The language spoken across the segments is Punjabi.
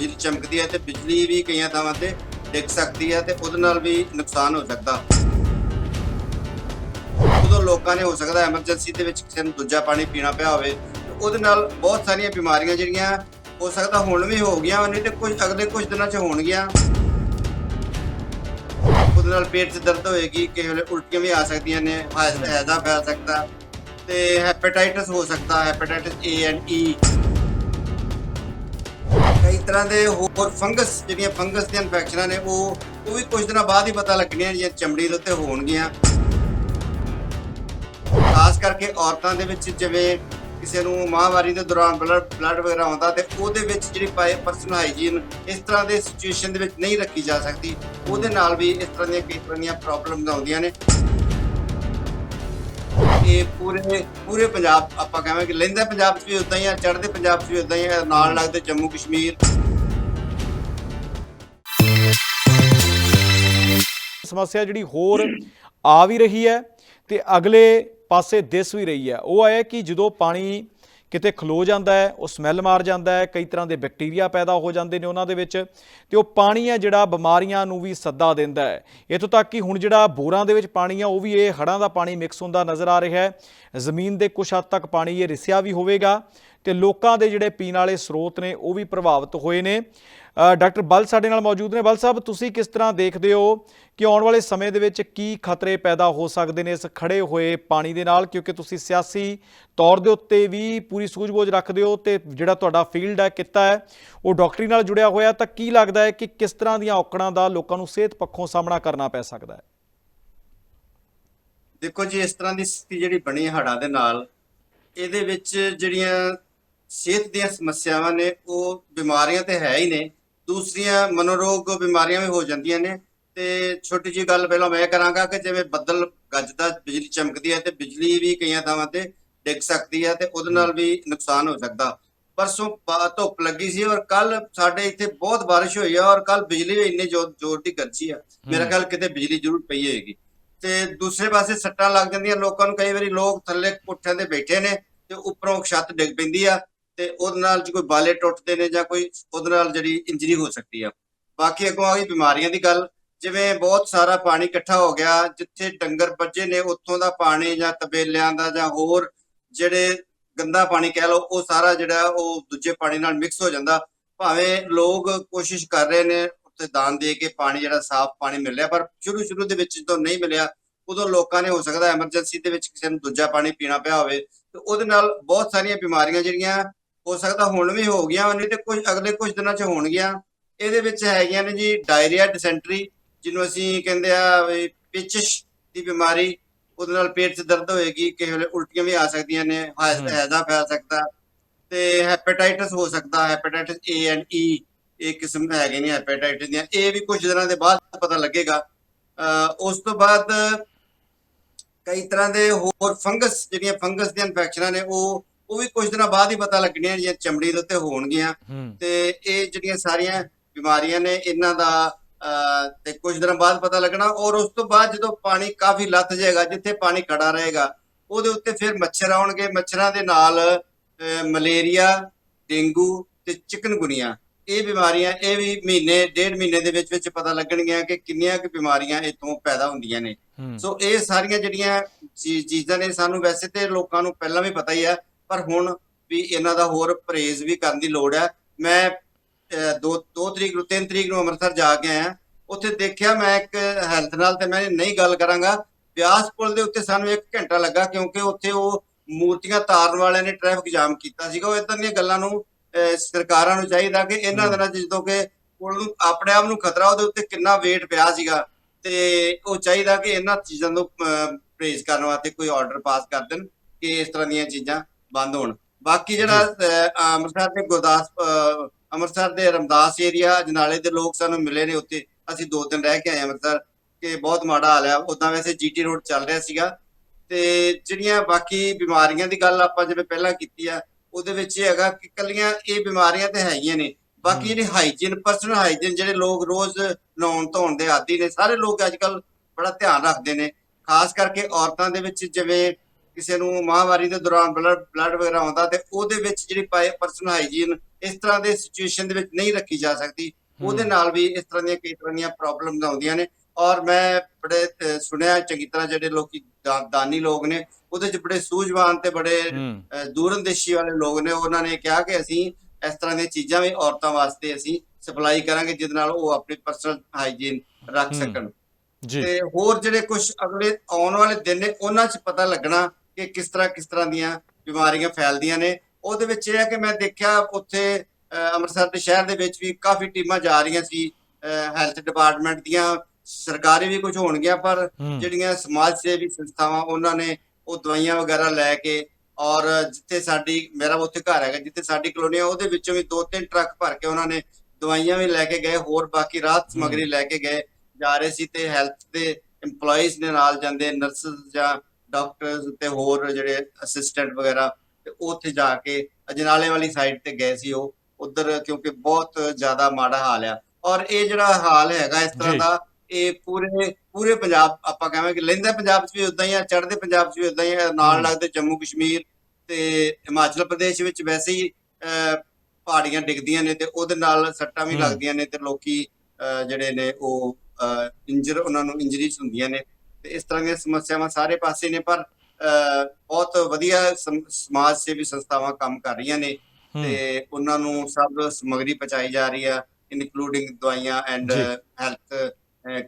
ਬਿਜਲੀ ਚਮਕਦੀ ਹੈ ਤੇ ਬਿਜਲੀ ਵੀ ਕਈਆਂ ਥਾਵਾਂ ਤੇ ਡਿੱਗ ਸਕਦੀ ਹੈ ਤੇ ਉਹਦੇ ਨਾਲ ਵੀ ਨੁਕਸਾਨ ਹੋ ਸਕਦਾ। ਉਦੋਂ ਲੋਕਾਂ ਨੇ ਹੋ ਸਕਦਾ ਐਮਰਜੈਂਸੀ ਦੇ ਵਿੱਚ ਕਿਸੇ ਨੂੰ ਦੂਜਾ ਪਾਣੀ ਪੀਣਾ ਪਿਆ ਹੋਵੇ ਉਹਦੇ ਨਾਲ ਬਹੁਤ ਸਾਰੀਆਂ ਬਿਮਾਰੀਆਂ ਜਿਹੜੀਆਂ ਹੋ ਸਕਦਾ ਹੁਣ ਵੀ ਹੋ ਗਈਆਂ ਨਹੀਂ ਤੇ ਕੁਝ ਅਗਲੇ ਕੁਝ ਦਿਨਾਂ 'ਚ ਹੋਣਗੀਆਂ। ਉਹਦੇ ਨਾਲ ਪੇਟ 'ਚ ਦਰਦ ਹੋਏਗੀ, ਕਿਸੇ ਵੇਲੇ ਉਲਟੀਆਂ ਵੀ ਆ ਸਕਦੀਆਂ ਨੇ ਹੈਜ਼ਾ ਹੈਜ਼ਾ ਫੈਲ ਸਕਦਾ ਤੇ ਹੈਪੇਟਾਈਟਸ ਹੋ ਸਕਦਾ ਹੈਪੇਟਾਈਟਸ ਏ ਐਂਡ ਈ ਇਸ ਤਰ੍ਹਾਂ ਦੇ ਹੋਰ ਫੰਗਸ, ਜਿਹੜੀਆਂ ਫੰਗਸ ਦੀਆਂ ਇਨਫੈਕਸ਼ਨਾਂ ਨੇ, ਉਹ ਉਹ ਵੀ ਕੁਝ ਦਿਨਾਂ ਬਾਅਦ ਹੀ ਪਤਾ ਲੱਗਣੀਆਂ, ਜਿਹੜੀਆਂ ਚਮੜੀ ਦੇ ਉੱਤੇ ਹੋਣਗੀਆਂ। ਖਾਸ ਕਰਕੇ ਔਰਤਾਂ ਦੇ ਵਿੱਚ, ਜਿਵੇਂ ਕਿਸੇ ਨੂੰ ਮਾਹਵਾਰੀ ਦੇ ਦੌਰਾਨ ਬਲੱਡ ਬਲੱਡ ਵਗੈਰਾ ਆਉਂਦਾ ਤੇ ਉਹਦੇ ਵਿੱਚ ਜਿਹੜੀ ਪਰਸਨਲ ਹਾਈਜੀਨ ਇਸ ਤਰ੍ਹਾਂ ਦੇ ਸਿਚੁਏਸ਼ਨ ਦੇ ਵਿੱਚ ਨਹੀਂ ਰੱਖੀ ਜਾ ਸਕਦੀ। ਉਹਦੇ ਨਾਲ ਵੀ ਇਸ ਤਰ੍ਹਾਂ ਦੀਆਂ ਕਈ ਤਰ੍ਹਾਂ ਦੀਆਂ ਪ੍ਰੋਬਲਮਸ ਆਉਂਦੀਆਂ ਨੇ। ਇਹ ਪੂਰੇ ਪੂਰੇ ਪੰਜਾਬ ਆਪਾਂ ਕਹਾਂਗੇ ਲੈਂਦੇ ਪੰਜਾਬ 'ਚ ਵੀ ਉਦਾਂ ਹੀ ਆ, ਚੜ੍ਹਦੇ ਪੰਜਾਬ 'ਚ ਵੀ ਉਦਾਂ ਹੀ ਆ, ਨਾਲ ਲੱਗਦੇ ਜੰਮੂ ਕਸ਼ਮੀਰ। ਸਮੱਸਿਆ ਜਿਹੜੀ ਹੋਰ ਆ ਵੀ ਰਹੀ ਹੈ ਤੇ ਅਗਲੇ ਪਾਸੇ ਦਿਸ ਵੀ ਰਹੀ ਹੈ। ਉਹ ਹੈ ਕਿ ਜਦੋਂ ਪਾਣੀ ਕਿਤੇ ਖਲੋ ਜਾਂਦਾ ਹੈ, ਉਹ ਸਮੈਲ ਮਾਰ ਜਾਂਦਾ ਹੈ, ਕਈ ਤਰ੍ਹਾਂ ਦੇ ਬੈਕਟੀਰੀਆ ਪੈਦਾ ਹੋ ਜਾਂਦੇ ਨੇ ਉਹਨਾਂ ਦੇ ਵਿੱਚ, ਤੇ ਉਹ ਪਾਣੀ ਹੈ ਜਿਹੜਾ ਬਿਮਾਰੀਆਂ ਨੂੰ ਵੀ ਸੱਦਾ ਦਿੰਦਾ ਹੈ। ਇਥੋਂ ਤੱਕ ਕਿ ਹੁਣ ਜਿਹੜਾ ਬੋਰਾਂ ਦੇ ਵਿੱਚ ਪਾਣੀ ਆ, ਉਹ ਵੀ ਇਹ ਹੜ੍ਹਾਂ ਦਾ ਪਾਣੀ ਮਿਕਸ ਹੁੰਦਾ ਨਜ਼ਰ ਆ ਰਿਹਾ ਹੈ। ਜ਼ਮੀਨ ਦੇ ਕੁਝ ਹੱਦ ਤੱਕ ਪਾਣੀ ਇਹ ਰਿਸਿਆ ਵੀ ਹੋਵੇਗਾ, ਤੇ ਲੋਕਾਂ ਦੇ ਜਿਹੜੇ ਪੀਣ ਵਾਲੇ ਸਰੋਤ ਨੇ, ਉਹ ਵੀ ਪ੍ਰਭਾਵਿਤ ਹੋਏ ਨੇ। ਡਾਕਟਰ ਬਲ ਸਾਡੇ ਨਾਲ ਮੌਜੂਦ ਨੇ। ਬਲ ਸਾਹਿਬ, ਤੁਸੀਂ ਕਿਸ ਤਰ੍ਹਾਂ ਦੇਖਦੇ ਹੋ ਕਿ ਆਉਣ ਵਾਲੇ ਸਮੇਂ ਦੇ ਵਿੱਚ ਕੀ ਖਤਰੇ ਪੈਦਾ ਹੋ ਸਕਦੇ ਨੇ ਇਸ ਖੜੇ ਹੋਏ ਪਾਣੀ ਦੇ ਨਾਲ? ਕਿਉਂਕਿ ਤੁਸੀਂ ਸਿਆਸੀ ਤੌਰ ਦੇ ਉੱਤੇ ਵੀ ਪੂਰੀ ਸੂਝ-ਬੂਝ ਰੱਖਦੇ ਹੋ ਤੇ ਜਿਹੜਾ ਤੁਹਾਡਾ ਫੀਲਡ ਹੈ, ਕਿੱਤਾ ਹੈ, ਉਹ ਡਾਕਟਰੀ ਨਾਲ ਜੁੜਿਆ ਹੋਇਆ, ਤਾਂ ਕੀ ਲੱਗਦਾ ਹੈ ਕਿ ਕਿਸ ਤਰ੍ਹਾਂ ਦੀਆਂ ਔਕੜਾਂ ਦਾ ਲੋਕਾਂ ਨੂੰ ਸਿਹਤ ਪੱਖੋਂ ਸਾਹਮਣਾ ਕਰਨਾ ਪੈ ਸਕਦਾ ਹੈ? ਦੇਖੋ ਜੀ, ਇਸ ਤਰ੍ਹਾਂ ਦੀ ਸਥਿਤੀ ਜਿਹੜੀ ਬਣੀ ਹੈ ਹੜ੍ਹਾਂ ਦੇ ਨਾਲ, ਇਹਦੇ ਵਿੱਚ ਜਿਹੜੀਆਂ ਸਿਹਤ ਦੀਆਂ ਸਮੱਸਿਆਵਾਂ ਨੇ, ਉਹ ਬਿਮਾਰੀਆਂ ਤੇ ਹੈ ਹੀ ਨੇ। ਦੂਸਰੀਆਂ ਮਨੋਰੋਗ ਬਿਮਾਰੀਆਂ ਵੀ ਹੋ ਜਾਂਦੀਆਂ ਨੇ। ਤੇ ਛੋਟੀ ਜੀ ਗੱਲ ਪਹਿਲਾਂ ਮੈਂ ਕਰਾਂਗਾ ਕਿ ਜਿਵੇਂ ਬੱਦਲ ਗੱਜਦਾ ਬਿਜਲੀ ਚਮਕਦੀ ਹੈ ਤੇ ਬਿਜਲੀ ਵੀ ਕਈਆਂ ਥਾਵਾਂ ਤੇ ਡਿੱਗ ਸਕਦੀ ਹੈ ਤੇ ਉਹਦੇ ਨਾਲ ਵੀ ਨੁਕਸਾਨ ਹੋ ਸਕਦਾ। ਪਰਸੋਂ ਧੁੱਪ ਲੱਗੀ ਸੀ ਔਰ ਕੱਲ ਸਾਡੇ ਇੱਥੇ ਬਹੁਤ ਬਾਰਿਸ਼ ਹੋਈ ਹੈ ਔਰ ਕੱਲ ਬਿਜਲੀ ਵੀ ਇੰਨੇ ਜ਼ੋਰ ਜ਼ੋਰ ਦੀ ਗਰਜੀ ਆ ਮੇਰਾ ਖਿਆਲ ਕਿਤੇ ਬਿਜਲੀ ਜ਼ਰੂਰ ਪਈ ਹੋਏਗੀ। ਤੇ ਦੂਸਰੇ ਪਾਸੇ ਸੱਟਾਂ ਲੱਗ ਜਾਂਦੀਆਂ। ਲੋਕਾਂ ਨੂੰ ਕਈ ਵਾਰੀ ਲੋਕ ਥੱਲੇ ਪੁੱਠਿਆਂ ਤੇ ਬੈਠੇ ਨੇ ਤੇ ਉੱਪਰੋਂ ਛੱਤ ਡਿੱਗ ਪੈਂਦੀ ਆ। ਤੇ ਉਹਦੇ ਨਾਲ ਜੇ ਕੋਈ ਬਾਲੇ ਟੁੱਟਦੇ ਨੇ ਜਾਂ ਕੋਈ ਉਹਦੇ ਨਾਲ ਜਿਹੜੀ ਇੰਜਰੀ ਹੋ ਸਕਦੀ ਆ। ਬਾਕੀ ਅੱਗੋਂ ਆ ਗਈ ਬਿਮਾਰੀਆਂ ਦੀ ਗੱਲ। ਜਿਵੇਂ ਬਹੁਤ ਸਾਰਾ ਪਾਣੀ ਇਕੱਠਾ ਹੋ ਗਿਆ, ਜਿੱਥੇ ਡੰਗਰ ਵੱਜੇ ਨੇ, ਉੱਥੋਂ ਦਾ ਪਾਣੀ ਜਾਂ ਤਬੇਲਿਆਂ ਦਾ ਜਾਂ ਹੋਰ ਜਿਹੜੇ ਗੰਦਾ ਪਾਣੀ ਕਹਿ ਲਓ, ਉਹ ਸਾਰਾ ਜਿਹੜਾ ਉਹ ਦੂਜੇ ਪਾਣੀ ਨਾਲ ਮਿਕਸ ਹੋ ਜਾਂਦਾ। ਭਾਵੇਂ ਲੋਕ ਕੋਸ਼ਿਸ਼ ਕਰ ਰਹੇ ਨੇ ਉੱਤੇ ਦਾਨ ਦੇ ਕੇ ਪਾਣੀ ਜਿਹੜਾ ਸਾਫ਼ ਪਾਣੀ ਮਿਲ ਰਿਹਾ, ਪਰ ਸ਼ੁਰੂ ਸ਼ੁਰੂ ਦੇ ਵਿੱਚ ਜਦੋਂ ਨਹੀਂ ਮਿਲਿਆ, ਉਦੋਂ ਲੋਕਾਂ ਨੇ ਹੋ ਸਕਦਾ ਐਮਰਜੈਂਸੀ ਦੇ ਵਿੱਚ ਕਿਸੇ ਨੂੰ ਦੂਜਾ ਪਾਣੀ ਪੀਣਾ ਪਿਆ ਹੋਵੇ। ਤੇ ਉਹਦੇ ਨਾਲ ਬਹੁਤ ਸਾਰੀਆਂ ਬਿਮਾਰੀਆਂ ਜਿਹੜੀਆਂ ਹੋ ਸਕਦਾ ਹੁਣ ਵੀ ਹੋ ਗਈਆਂ ਨਹੀਂ ਤੇ ਕੁਝ ਅਗਲੇ ਕੁਝ ਦਿਨਾਂ 'ਚ ਹੋਣਗੀਆਂ ਇਹਦੇ ਵਿੱਚ ਹੈਗੀਆਂ ਨੇ ਜੀ ਡਾਇਰੀਆ ਡਿਸੈਂਟਰੀ ਜਿਹਨੂੰ ਅਸੀਂ ਕਹਿੰਦੇ ਆ ਵੀ ਪਿਚਿਸ਼ ਦੀ ਬਿਮਾਰੀ ਉਹਦੇ ਨਾਲ ਪੇਟ 'ਚ ਦਰਦ ਹੋਏਗੀ ਕਿਸੇ ਵੇਲੇ ਉਲਟੀਆਂ ਵੀ ਆ ਸਕਦੀਆਂ ਨੇ ਹੈਜ਼- ਫੈਲ ਸਕਦਾ। ਤੇ ਹੈਪੇਟਾਈਟਸ ਹੋ ਸਕਦਾ ਹੈਪੇਟਾਈਟਸ ਏ ਐਂਡ ਈ ਇਹ ਕਿਸਮ ਹੈਗੇ ਨੇ ਹੈਪੇਟਾਈਟਸ ਦੀਆਂ। ਇਹ ਵੀ ਕੁਝ ਦਿਨਾਂ ਦੇ ਬਾਅਦ ਪਤਾ ਲੱਗੇਗਾ। ਉਸ ਤੋਂ ਬਾਅਦ ਕਈ ਤਰ੍ਹਾਂ ਦੇ ਹੋਰ ਫੰਗਸ ਜਿਹੜੀਆਂ ਫੰਗਸ ਦੀਆਂ ਇਨਫੈਕਸ਼ਨਾਂ ਨੇ ਉਹ ਉਹ ਵੀ ਕੁਝ ਦਿਨਾਂ ਬਾਅਦ ਹੀ ਪਤਾ ਲੱਗਣੀਆਂ ਜਿਹੜੀਆਂ ਚਮੜੀ ਦੇ ਉੱਤੇ ਹੋਣਗੀਆਂ। ਤੇ ਇਹ ਜਿਹੜੀਆਂ ਸਾਰੀਆਂ ਬਿਮਾਰੀਆਂ ਨੇ ਇਹਨਾਂ ਦਾ ਤੇ ਕੁਝ ਦਿਨਾਂ ਬਾਅਦ ਪਤਾ ਲੱਗਣਾ ਔਰ ਉਸ ਤੋਂ ਬਾਅਦ ਜਦੋਂ ਪਾਣੀ ਕਾਫੀ ਲੱਥ ਜਾਏਗਾ ਜਿੱਥੇ ਪਾਣੀ ਖੜਾ ਰਹੇਗਾ ਉਹਦੇ ਉੱਤੇ ਫਿਰ ਮੱਛਰ ਆਉਣਗੇ। ਮੱਛਰਾਂ ਦੇ ਨਾਲ ਮਲੇਰੀਆ ਡੇਂਗੂ ਤੇ ਚਿਕਨਗੁਨੀਆ। ਇਹ ਬਿਮਾਰੀਆਂ ਇਹ ਵੀ ਮਹੀਨੇ ਡੇਢ ਮਹੀਨੇ ਦੇ ਵਿੱਚ ਵਿੱਚ ਪਤਾ ਲੱਗਣਗੀਆਂ ਕਿ ਕਿੰਨੀਆਂ ਕੁ ਬਿਮਾਰੀਆਂ ਇਤੋਂ ਪੈਦਾ ਹੁੰਦੀਆਂ ਨੇ। ਸੋ ਇਹ ਸਾਰੀਆਂ ਜਿਹੜੀਆਂ ਚੀਜ਼ਾਂ ਨੇ ਸਾਨੂੰ ਵੈਸੇ ਤੇ ਲੋਕਾਂ ਨੂੰ ਪਹਿਲਾਂ ਵੀ ਪਤਾ ਹੀ ਹੈ ਪਰ ਹੁਣ ਵੀ ਇਹਨਾਂ ਦਾ ਹੋਰ ਪਰਹੇਜ਼ ਵੀ ਕਰਨ ਦੀ ਲੋੜ ਹੈ। ਮੈਂ ਅਹ, ਦੋ ਦੋ ਤਰੀਕ ਨੂੰ ਤਿੰਨ ਤਰੀਕ ਨੂੰ ਅੰਮ੍ਰਿਤਸਰ ਜਾ ਕੇ ਆਇਆ। ਉੱਥੇ ਦੇਖਿਆ ਮੈਂ ਇੱਕ ਹੈਲਥ ਨਾਲ ਤੇ ਮੈਂ ਨਹੀਂ ਗੱਲ ਕਰਾਂਗਾ। ਬਿਆਸ ਪੁਲ ਦੇ ਉੱਤੇ ਸਾਨੂੰ ਇੱਕ ਘੰਟਾ ਲੱਗਾ ਕਿਉਂਕਿ ਉੱਥੇ ਉਹ ਮੂਰਤੀਆਂ ਤਾਰਨ ਵਾਲਿਆਂ ਨੇ ਟ੍ਰੈਫਿਕ ਜਾਮ ਕੀਤਾ ਸੀਗਾ। ਉਹ ਇਦਾਂ ਦੀਆਂ ਗੱਲਾਂ ਨੂੰ ਸਰਕਾਰਾਂ ਨੂੰ ਚਾਹੀਦਾ ਕਿ ਇਹਨਾਂ। ਦਿਨਾਂ ਜਦੋਂ ਕਿ ਪੁਲ ਨੂੰ ਆਪਣੇ ਆਪ ਨੂੰ ਖਤਰਾ ਉਹਦੇ ਉੱਤੇ ਕਿੰਨਾ weight ਪਿਆ ਸੀਗਾ ਤੇ ਉਹ ਚਾਹੀਦਾ ਕਿ ਇਹਨਾਂ ਚੀਜ਼ਾਂ ਨੂੰ ਪ੍ਰੇਜ਼ ਕਰਨ ਵਾਸਤੇ ਕੋਈ ਆਰਡਰ ਪਾਸ ਕਰ ਦੇਣ ਕਿ ਇਸ ਤਰ੍ਹਾਂ ਦੀਆਂ ਚੀਜ਼ਾਂ। ਬੰਦ ਹੋਣ। ਬਾਕੀ ਜਿਹੜਾ ਅੰਮ੍ਰਿਤਸਰ ਦੇ ਗੁਰਦਾਸ ਅੰਮ੍ਰਿਤਸਰ ਦੇ ਰਮਦਾਸ ਏਰੀਆ ਜਨਾਲੇ ਦੇ ਲੋਕ ਸਾਨੂੰ ਮਿਲੇ ਨੇ ਉੱਥੇ। ਅਸੀਂ ਦੋ ਦਿਨ ਰਹਿ ਕੇ ਆਏ ਅੰਮ੍ਰਿਤਸਰ ਕਿ ਬਹੁਤ ਮਾੜਾ ਹਾਲ ਹੈ। ਉਦਾਂ ਵੈਸੇ ਜੀਟੀ ਰੋਡ ਚੱਲ ਰਿਹਾ ਸੀਗਾ। ਤੇ ਜਿਹੜੀਆਂ ਬਾਕੀ ਬਿਮਾਰੀਆਂ ਦੀ ਗੱਲ ਆਪਾਂ ਜਿਵੇਂ ਪਹਿਲਾਂ ਕੀਤੀ ਆ ਉਹਦੇ ਵਿੱਚ ਇਹ ਹੈਗਾ ਕਿ ਕੱਲੀਆਂ ਇਹ ਬਿਮਾਰੀਆਂ ਤੇ ਹੈਗੀਆਂ ਨੇ। ਬਾਕੀ ਜਿਹੜੀ ਹਾਈਜੀਨ ਪਰਸਨਲ ਹਾਈਜੀਨ ਜਿਹੜੇ ਲੋਕ ਰੋਜ਼ ਨਹਾਉਣ ਧੋਣ ਦੇ ਆਦੀ ਨੇ ਸਾਰੇ ਲੋਕ ਅੱਜ ਕੱਲ ਬੜਾ ਧਿਆਨ ਰੱਖਦੇ ਨੇ। ਖਾਸ ਕਰਕੇ ਔਰਤਾਂ ਦੇ ਵਿੱਚ ਜਿਵੇਂ ਕਿਸੇ ਨੂੰ ਮਹਾਮਾਰੀ ਦੇ ਦੌਰਾਨ ਬਲੱਡ ਬਲੱਡ ਵਗੈਰਾ ਆਉਂਦਾ ਤੇ ਉਹਦੇ ਵਿੱਚ ਜਿਹੜੀ ਪਰਸਨਲ ਹਾਈਜੀਨ ਇਸ ਤਰ੍ਹਾਂ ਦੇ ਸਿਚੁਏਸ਼ਨ ਦੇ ਵਿੱਚ ਨਹੀਂ ਰੱਖੀ ਜਾ ਸਕਦੀ। ਉਹਦੇ ਨਾਲ ਵੀ ਇਸ ਤਰ੍ਹਾਂ ਦੀਆਂ ਕਈ ਤਰ੍ਹਾਂ ਦੀਆਂ ਪ੍ਰੋਬਲਮਸ ਆਉਂਦੀਆਂ ਨੇ ਔਰ ਮੈਂ ਬੜੇ ਸੁਣਿਆ ਚੰਗੀ ਤਰ੍ਹਾਂ ਜਿਹੜੇ ਲੋਕੀ ਦਾਨੀ ਲੋਕ ਨੇ ਉਹਦੇ ਚ ਬੜੇ ਸੂਝਵਾਨ ਤੇ ਬੜੇ ਦੂਰਅੰਦੇਸ਼ੀ ਵਾਲੇ ਲੋਕ ਨੇ ਉਹਨਾਂ ਨੇ ਕਿਹਾ ਕਿ ਅਸੀਂ ਇਸ ਤਰ੍ਹਾਂ ਦੀਆਂ ਚੀਜ਼ਾਂ ਵੀ ਔਰਤਾਂ ਵਾਸਤੇ ਅਸੀਂ ਸਪਲਾਈ ਕਰਾਂਗੇ ਜਿਹਦੇ ਨਾਲ ਉਹ ਆਪਣੀ ਪਰਸਨਲ ਹਾਈਜੀਨ ਰੱਖ। ਸਕਣ। ਜੀ। ਤੇ ਹੋਰ ਜਿਹੜੇ ਕੁਝ ਅਗਲੇ ਆਉਣ ਵਾਲੇ ਦਿਨ ਨੇ ਉਹਨਾਂ 'ਚ ਪਤਾ ਲੱਗਣਾ ਕਿ ਕਿਸ ਤਰ੍ਹਾਂ ਕਿਸ ਤਰ੍ਹਾਂ ਦੀਆਂ ਬਿਮਾਰੀਆਂ ਫੈਲਦੀਆਂ ਨੇ। ਉਹਦੇ ਵਿੱਚ ਇਹ ਹੈ ਕਿ ਮੈਂ ਦੇਖਿਆ ਉੱਥੇ ਅੰਮ੍ਰਿਤਸਰ ਦੇ ਸ਼ਹਿਰ ਦੇ ਵਿੱਚ ਵੀ ਕਾਫੀ ਟੀਮਾਂ ਜਾ ਰਹੀਆਂ ਸੀ ਹੈਲਥ ਡਿਪਾਰਟਮੈਂਟ ਦੀਆਂ। ਸਰਕਾਰੀ ਵੀ ਕੁਝ ਹੋਣਗੀਆਂ ਪਰ ਜਿਹੜੀਆਂ ਸਮਾਜ ਸੇਵੀ ਸੰਸਥਾਵਾਂ ਉਹਨਾਂ ਨੇ ਉਹ ਦਵਾਈਆਂ ਵਗੈਰਾ ਲੈ ਕੇ ਔਰ ਜਿੱਥੇ ਸਾਡੀ ਮੇਰਾ ਉੱਥੇ ਘਰ ਹੈਗਾ ਜਿੱਥੇ ਸਾਡੀ ਕਲੋਨੀ ਆ ਉਹਦੇ ਵਿੱਚੋਂ ਵੀ ਦੋ ਤਿੰਨ ਟਰੱਕ ਭਰ ਕੇ ਉਹਨਾਂ ਨੇ ਦਵਾਈਆਂ ਵੀ ਲੈ ਕੇ ਗਏ ਹੋਰ ਬਾਕੀ ਰਾਹਤ ਸਮਗਰੀ ਲੈ ਕੇ ਗਏ ਜਾ ਰਹੇ ਸੀ ਤੇ ਹੈਲਥ ਦੇ EMPLOYEES ਨੇ ਨਾਲ ਜਾਂਦੇ ਨਰਸਸ ਜਾਂ ਡਾਕਟਰਸ ਤੇ ਹੋਰ ਜਿਹੜੇ ਅਸਿਸਟੈਂਟ ਵਗੈਰਾ ਤੇ ਉੱਥੇ ਜਾ ਕੇ ਅਜਨਾਲੇ ਵਾਲੀ ਸਾਈਡ ਤੇ ਗਏ ਸੀ ਉਹ ਉਧਰ ਕਿਉਂਕਿ ਬਹੁਤ ਜ਼ਿਆਦਾ ਮਾੜਾ ਹਾਲ ਆ ਔਰ ਇਹ ਜਿਹੜਾ ਹਾਲ ਹੈਗਾ ਇਸ ਤਰ੍ਹਾਂ। ਦਾ ਇਹ ਪੂਰੇ ਪੂਰੇ ਪੰਜਾਬ ਆਪਾਂ ਕਹਾਂਗੇ ਲਹਿੰਦੇ ਪੰਜਾਬ 'ਚ ਵੀ ਉਦਾਂ ਹੀ ਆ ਚੜ੍ਹਦੇ ਪੰਜਾਬ 'ਚ ਵੀ ਉਦਾਂ ਹੀ ਆ ਨਾਲ। ਲੱਗਦੇ ਜੰਮੂ ਕਸ਼ਮੀਰ ਤੇ ਹਿਮਾਚਲ ਪ੍ਰਦੇਸ਼ ਵਿੱਚ ਵੈਸੇ ਹੀ ਪਹਾੜੀਆਂ ਡਿੱਗਦੀਆਂ ਨੇ ਤੇ ਉਹਦੇ ਨਾਲ ਸੱਟਾਂ ਵੀ। ਲੱਗਦੀਆਂ ਨੇ ਤੇ ਲੋਕੀ ਜਿਹੜੇ ਨੇ ਉਹ ਇੰਜਰ ਉਹਨਾਂ ਨੂੰ ਇੰਜਰੀਜ਼ ਹੁੰਦੀਆਂ ਨੇ ਤੇ ਇਸ ਤਰ੍ਹਾਂ ਦੀਆਂ ਸਮੱਸਿਆਵਾਂ ਸਾਰੇ ਪਾਸੇ ਨੇ ਪਰ ਬਹੁਤ ਵਧੀਆ ਸਮ- ਸਮਾਜ ਸੇਵੀ ਸੰਸਥਾਵਾਂ ਕੰਮ ਕਰ ਰਹੀਆਂ ਨੇ ਤੇ ਉਹਨਾਂ ਨੂੰ ਸਭ ਸਮਗਰੀ ਪਹੁੰਚਾਈ ਜਾ ਰਹੀ ਆ ਇਨਕਲੂਡਿੰਗ ਦਵਾਈਆਂ ਐਂਡ। ਹੈਲਥ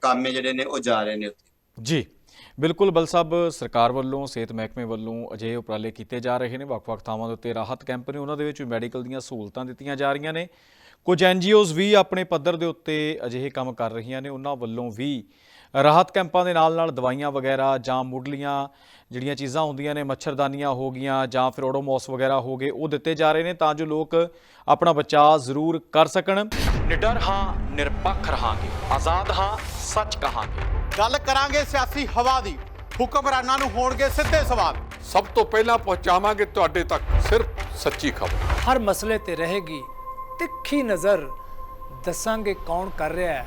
ਕਾਮੇ ਜਿਹੜੇ ਨੇ ਉਹ ਜਾ ਰਹੇ ਨੇ ਉੱਥੇ। ਜੀ। ਬਿਲਕੁਲ ਬਲ ਸਾਹਿਬ ਸਰਕਾਰ ਵੱਲੋਂ ਸਿਹਤ ਮਹਿਕਮੇ ਵੱਲੋਂ ਅਜਿਹੇ ਉਪਰਾਲੇ ਕੀਤੇ ਜਾ ਰਹੇ ਨੇ। ਵੱਖ-ਵੱਖ ਥਾਵਾਂ ਦੇ ਉੱਤੇ ਰਾਹਤ ਕੈਂਪ ਨੇ ਉਹਨਾਂ ਦੇ ਵਿੱਚ ਵੀ ਮੈਡੀਕਲ ਦੀਆਂ ਸਹੂਲਤਾਂ ਦਿੱਤੀਆਂ ਜਾ ਰਹੀਆਂ ਨੇ। ਕੁਝ ਐਨਜੀਓਜ਼ ਵੀ ਆਪਣੇ ਪੱਧਰ ਦੇ ਉੱਤੇ ਅਜਿਹੇ ਕੰਮ ਕਰ ਰਹੀਆਂ ਨੇ ਉਹਨਾਂ ਵੱਲੋਂ ਵੀ ਰਾਹਤ ਕੈਂਪਾਂ ਦੇ ਨਾਲ-ਨਾਲ ਦਵਾਈਆਂ ਵਗੈਰਾ ਜਾਂ ਮੁੱਢਲੀਆਂ ਜਿਹੜੀਆਂ ਚੀਜ਼ਾਂ ਹੁੰਦੀਆਂ ਨੇ ਮੱਛਰਦਾਨੀਆਂ ਹੋ ਗਈਆਂ ਜਾਂ ਫਿਰ ਓਡੋਮੋਸ ਵਗੈਰਾ ਹੋ ਗਏ ਉਹ ਦਿੱਤੇ ਜਾ ਰਹੇ ਨੇ ਤਾਂ ਜੋ ਲੋਕ ਆਪਣਾ ਬਚਾਅ ਜ਼ਰੂਰ ਕਰ ਸਕਣ। ਨਿਡਰ ਹਾਂ ਨਿਰਪੱਖ ਰਹਾਂਗੇ। ਆਜ਼ਾਦ ਹਾਂ ਸੱਚ ਕਹਾਂਗੇ। ਗੱਲ ਕਰਾਂਗੇ ਸਿਆਸੀ ਹਵਾ ਦੀ। ਹੁਕਮਰਾਨਾਂ ਨੂੰ ਹੋਣਗੇ ਸਿੱਧੇ ਸਵਾਲ। ਸਭ ਤੋਂ ਪਹਿਲਾਂ ਪਹੁੰਚਾਵਾਂਗੇ ਤੁਹਾਡੇ ਤੱਕ ਸਿਰਫ ਸੱਚੀ ਖਬਰ। ਹਰ ਮਸਲੇ ਤੇ ਰਹੇਗੀ ਤਿੱਖੀ ਨਜ਼ਰ। ਦੱਸਾਂਗੇ ਕੌਣ ਕਰ ਰਿਹਾ ਹੈ।